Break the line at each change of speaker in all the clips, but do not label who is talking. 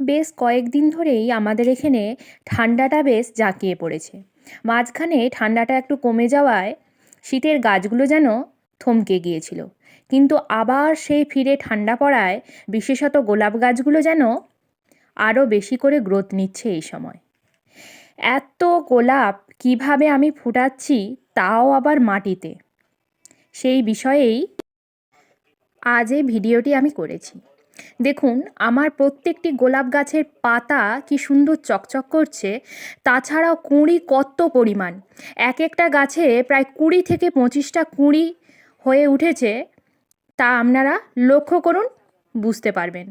বেশ কয়েকদিন ধরেই আমাদের এখানে ঠান্ডাটা বেশ জাঁকিয়ে পড়েছে। মাঝখানে ঠান্ডাটা একটু কমে যাওয়ায় শীতের গাছগুলো যেন থমকে গিয়েছিল। কিন্তু আবার সেই ফিরে ঠান্ডা পড়ায় বিশেষত গোলাপ গাছগুলো যেন আরও বেশি করে গ্রোথ নিচ্ছে এই সময়। এত গোলাপ কীভাবে আমি ফুটাচ্ছি তাও আবার মাটিতে। সেই বিষয়েই আজ এই ভিডিওটি আমি করেছি। দেখুন, আমার প্রত্যেকটি গোলাপ গাছের পাতা কি সুন্দর চকচক করছে, তাছাড়াও কুঁড়ি কত পরিমাণ। এক একটা গাছে প্রায় কুড়ি থেকে পঁচিশটা কুঁড়ি হয়ে উঠেছে, তা আপনারা লক্ষ্য করুন, বুঝতে পারবেন।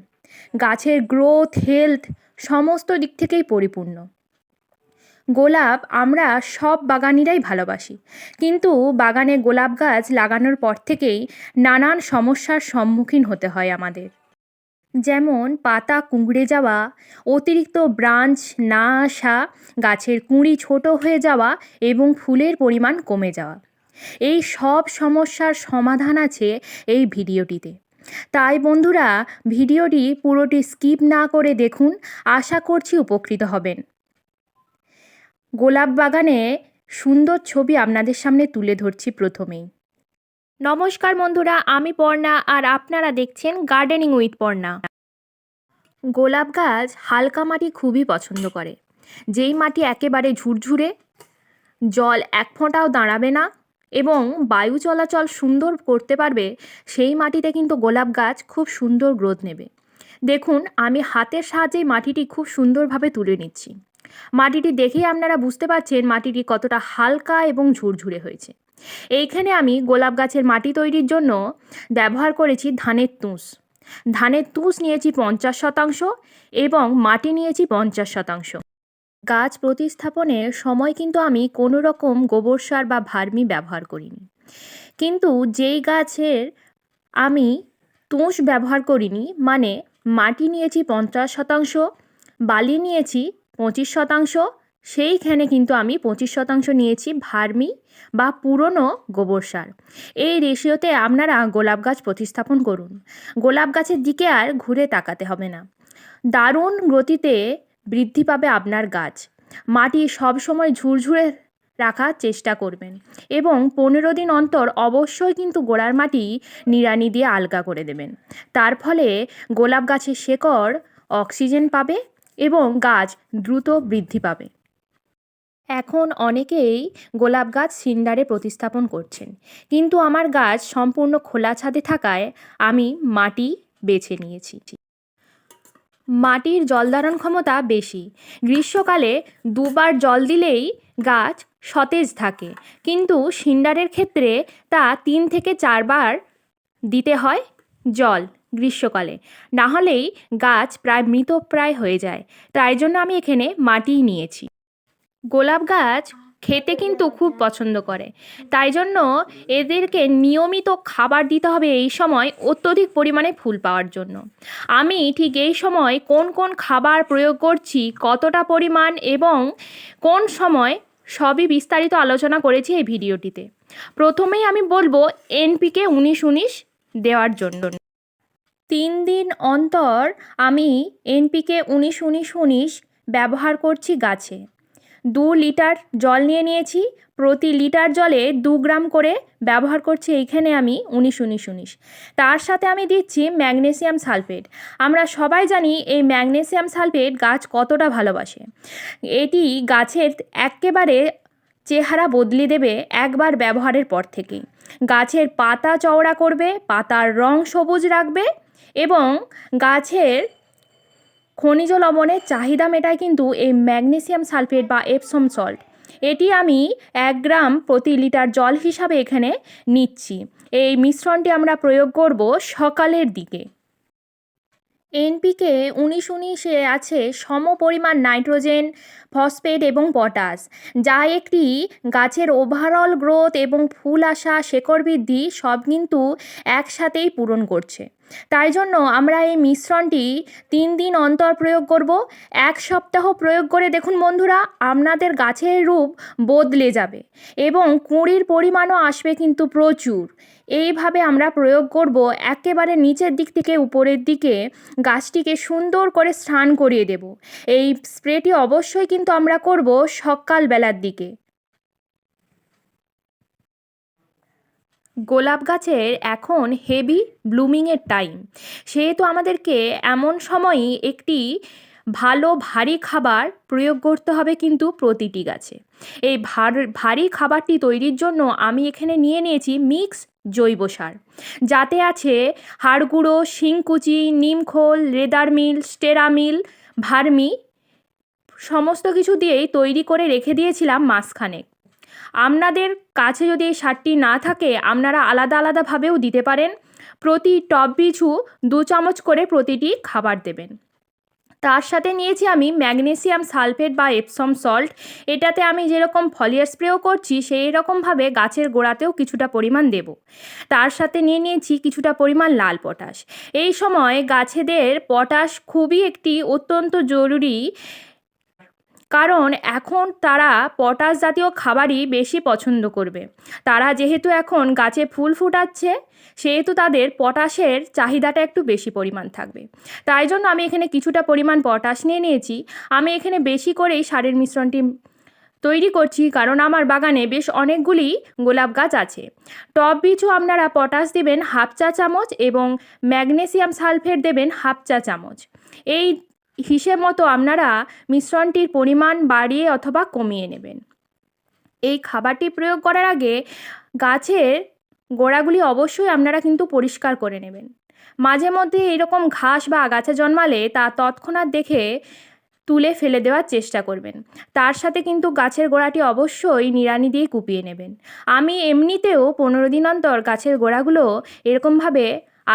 গাছের গ্রোথ হেলথ সমস্ত দিক থেকেই পরিপূর্ণ। গোলাপ আমরা সব বাগানিরাই ভালোবাসি, কিন্তু বাগানে গোলাপ গাছ লাগানোর পর থেকেই নানান সমস্যার সম্মুখীন হতে হয় আমাদের। যেমন পাতা কুঁকড়ে যাওয়া, অতিরিক্ত ব্রাঞ্চ না আসা, গাছের কুঁড়ি ছোট হয়ে যাওয়া এবং ফুলের পরিমাণ কমে যাওয়া। এই সব সমস্যার সমাধান আছে এই ভিডিওটিতে। তাই বন্ধুরা, ভিডিওটি পুরোটি স্কিপ না করে দেখুন, আশা করছি উপকৃত হবেন। গোলাপ বাগানে সুন্দর ছবি আপনাদের সামনে তুলে ধরছি প্রথমেই। নমস্কার বন্ধুরা, আমি পর্ণা আর আপনারা দেখছেন গার্ডেনিং উইথ পর্ণা। গোলাপ গাছ হালকা মাটি খুবই পছন্দ করে। যেই মাটি একেবারে ঝুরঝুরে, জল এক ফোঁটাও দাঁড়াবে না এবং বায়ু চলাচল সুন্দর করতে পারবে, সেই মাটিতে কিন্তু গোলাপ গাছ খুব সুন্দর গ্রোথ নেবে। দেখুন, আমি হাতের সাহায্যেই মাটিটি খুব সুন্দরভাবে তুলে নিচ্ছি। মাটিটি দেখেই আপনারা বুঝতে পারছেন মাটিটি কতটা হালকা এবং ঝুরঝুরে হয়েছে। এইখানে আমি গোলাপ গাছের মাটি তৈরির জন্য ব্যবহার করেছি ধানের তুষ। ধানের তুষ নিয়েছি পঞ্চাশ শতাংশ এবং মাটি নিয়েছি পঞ্চাশ শতাংশ। গাছ প্রতিস্থাপনের সময় কিন্তু আমি কোনো রকম গোবর সার বা ভার্মি ব্যবহার করিনি। কিন্তু যেই গাছের আমি তুষ ব্যবহার করিনি মানে মাটি নিয়েছি পঞ্চাশ শতাংশ, বালি নিয়েছি পঁচিশ শতাংশ সেইখানে কিন্তু আমি পঁচিশ শতাংশ নিয়েছি ভার্মি বা পুরনো গোবর সার। এই রেশিওতে আপনারা গোলাপ গাছ প্রতিস্থাপন করুন। গোলাপ গাছের দিকে আর ঘুরে তাকাতে হবে না। দারুণ গতিতে বৃদ্ধি পাবে আপনার গাছ। মাটি সবসময় ঝুরঝুরে রাখার চেষ্টা করবেন এবং পনেরো দিন অন্তর অবশ্যই কিন্তু গোড়ার মাটি নিড়ানি দিয়ে আলগা করে দেবেন। তার ফলে গোলাপ গাছের শেকড় অক্সিজেন পাবে এবং গাছ দ্রুত বৃদ্ধি পাবে। এখন অনেকেই গোলাপ গাছ সিন্ডারে প্রতিস্থাপন করছেন। কিন্তু আমার গাছ সম্পূর্ণ খোলা ছাদে থাকায় আমি মাটি বেছে নিয়েছি। মাটির জলধারণ ক্ষমতা বেশি। গ্রীষ্মকালে দুবার জল দিলেই গাছ সতেজ থাকে। কিন্তু সিন্ডারের ক্ষেত্রে তা তিন থেকে চারবার দিতে হয় জল গ্রীষ্মকালে। না হলেই গাছ প্রায় মৃতপ্রায় হয়ে যায়। তাই জন্য আমি এখানে মাটিই নিয়েছি। গোলাপ গাছ খেতে কিন্তু খুব পছন্দ করে। তাই জন্য এদেরকে নিয়মিত খাবার দিতে হবে এই সময় অত্যধিক পরিমাণে ফুল পাওয়ার জন্য। আমি ঠিক এই সময় কোন কোন খাবার প্রয়োগ করছি, কতটা পরিমাণ এবং কোন সময় সবই বিস্তারিত আলোচনা করেছি এই ভিডিওটিতে। প্রথমেই আমি বলব এনপিকে উনিশ উনিশ দেওয়ার জন্য। তিন দিন অন্তর আমি এনপিকে উনিশ উনিশ উনিশ ব্যবহার করছি গাছে। দু লিটার জল নিয়ে নিয়েছি। প্রতি লিটার জলে দু গ্রাম করে ব্যবহার করছি এইখানে আমি উনিশ উনিশ উনিশ। তার সাথে আমি দিচ্ছি ম্যাগনেসিয়াম সালফেট। আমরা সবাই জানি এই ম্যাগনেসিয়াম সালফেট গাছ কতটা ভালোবাসে। এটি গাছের একেবারে চেহারা বদলে দেবে একবার ব্যবহারের পর থেকেই। গাছের পাতা চওড়া করবে, পাতার রং সবুজ রাখবে এবং গাছের খনিজ লবণের চাহিদা মেটায় কিন্তু এই ম্যাগনেসিয়াম সালফেট বা এপসম সল্ট এটি আমি এক গ্রাম প্রতি লিটার জল হিসাবে এখানে নিচ্ছি। এই মিশ্রণটি আমরা প্রয়োগ করব সকালের দিকে। এনপিকে উনিশ উনিশে আছে সম পরিমাণ নাইট্রোজেন, ফসফেট এবং পটাশ, যা একটি গাছের ওভারঅল গ্রোথ এবং ফুল আসা শেকড় বৃদ্ধি সব কিন্তু একসাথেই পূরণ করছে। তাই জন্য আমরা এই মিশ্রণটি তিন দিন অন্তর প্রয়োগ করব। এক সপ্তাহ প্রয়োগ করে দেখুন বন্ধুরা, আপনাদের গাছের রূপ বদলে যাবে এবং কুঁড়ির পরিমাণও আসবে কিন্তু প্রচুর। এইভাবে আমরা প্রয়োগ করব একেবারে নিচের দিক থেকে উপরের দিকে গাছটিকে সুন্দর করে স্নান করিয়ে দেব। এই স্প্রেটি অবশ্যই কিন্তু আমরা করব সকালবেলার দিকে। গোলাপ গাছের এখন হেভি ব্লুমিংয়ের টাইম সেহেতু আমাদেরকে এমন সময়ই একটি ভালো, ভারী খাবার প্রয়োগ করতে হবে কিন্তু প্রতিটি গাছে। এই ভার, ভারী খাবারটি তৈরির জন্য আমি এখানে নিয়ে নিয়েছি মিক্স জৈব সার। যাতে আছে হাড়গুঁড়ো শিংকুচি নিমখোল রেদার মিল স্টেরা মিল ভার্মি, সমস্ত কিছু দিয়েই তৈরি করে রেখে দিয়েছিলাম মাসখানেক আপনাদের কাছে যদি এই সারটি না থাকে, আপনারা আলাদা আলাদাভাবেও দিতে পারেন। প্রতি টব পিছু দু চামচ করে প্রতিটি খাবার দেবেন। তার সাথে নিয়েছি আমি ম্যাগনেসিয়াম সালফেট বা এপসম সল্ট। এটাতে আমি যেরকম ফলিয়ার স্প্রেও করছি, সেই রকমভাবে গাছের গোড়াতেও কিছুটা পরিমাণ দেব। তার সাথে নিয়ে নিয়েছি কিছুটা পরিমাণ লাল পটাশ। এই সময় গাছেদের পটাশ খুবই একটি অত্যন্ত জরুরি কারণ এখন তারা পটাশ জাতীয় খাবারই বেশি পছন্দ করবে। তারা যেহেতু এখন গাছে ফুল ফুটাচ্ছে, সেহেতু তাদের পটাশের চাহিদাটা একটু বেশি পরিমাণ থাকবে। তাই জন্য আমি এখানে কিছুটা পরিমাণ পটাশ নিয়ে নিয়েছি। আমি এখানে বেশি করেই সারের মিশ্রণটি তৈরি করছি কারণ আমার বাগানে বেশ অনেকগুলি গোলাপ গাছ আছে। টপ পিছু আপনারা পটাশ দেবেন হাফ চা চামচ এবং ম্যাগনেসিয়াম সালফেট দেবেন হাফ চা চামচ। এই হিসেব মতো আপনারা মিশ্রণটির পরিমাণ বাড়িয়ে অথবা কমিয়ে নেবেন। এই খাবারটি প্রয়োগ করার আগে গাছের গোড়াগুলি অবশ্যই আপনারা কিন্তু পরিষ্কার করে নেবেন। মাঝে মধ্যে এরকম ঘাস বা আগাছা জন্মালে তা তৎক্ষণাৎ দেখে তুলে ফেলে দেওয়ার চেষ্টা করবেন। তার সাথে কিন্তু গাছের গোড়াটি অবশ্যই নিড়ানি দিয়ে কুপিয়ে নেবেন। আমি এমনিতেও পনেরো দিন অন্তর গাছের গোড়াগুলো এরকমভাবে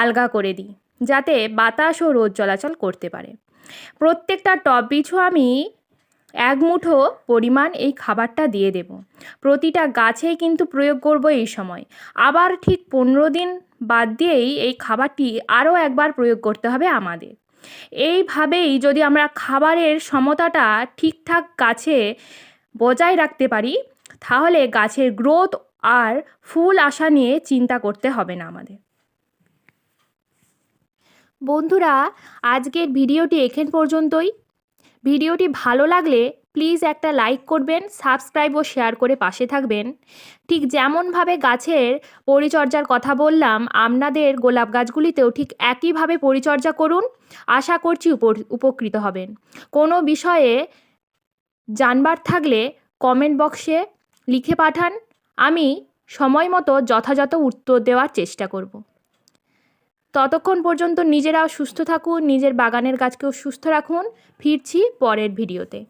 আলগা করে দিই, যাতে বাতাস ও রোদ চলাচল করতে পারে। প্রত্যেকটা টব পিছু আমি এক মুঠো পরিমাণ এই খাবারটা দিয়ে দেব। প্রতিটা গাছেই কিন্তু প্রয়োগ করব এই সময়। আবার ঠিক পনেরো দিন বাদ দিয়েই এই খাবারটি আরও একবার প্রয়োগ করতে হবে আমাদের। এইভাবেই যদি আমরা খাবারের সমতাটা ঠিকঠাক গাছে বজায় রাখতে পারি, তাহলে গাছের গ্রোথ আর ফুল আসা নিয়ে চিন্তা করতে হবে না আমাদের। বন্ধুরা, আজকের ভিডিওটি এখান পর্যন্তই। ভিডিওটি ভালো লাগলে প্লিজ একটা লাইক করবেন, সাবস্ক্রাইব ও শেয়ার করে পাশে থাকবেন। ঠিক যেমনভাবে গাছের পরিচর্যার কথা বললাম, আপনাদের গোলাপ গাছগুলিতেও ঠিক একইভাবে পরিচর্যা করুন। আশা করছি উপকৃত হবেন। কোনো বিষয়ে জানবার থাকলে কমেন্ট বক্সে লিখে পাঠান। আমি সময় মতো যথাযথ উত্তর দেওয়ার চেষ্টা করব। ততক্ষণ পর্যন্ত নিজেরাও সুস্থ থাকুন নিজের বাগানের গাছকেও সুস্থ রাখুন। ফিরছি পরের ভিডিওতে।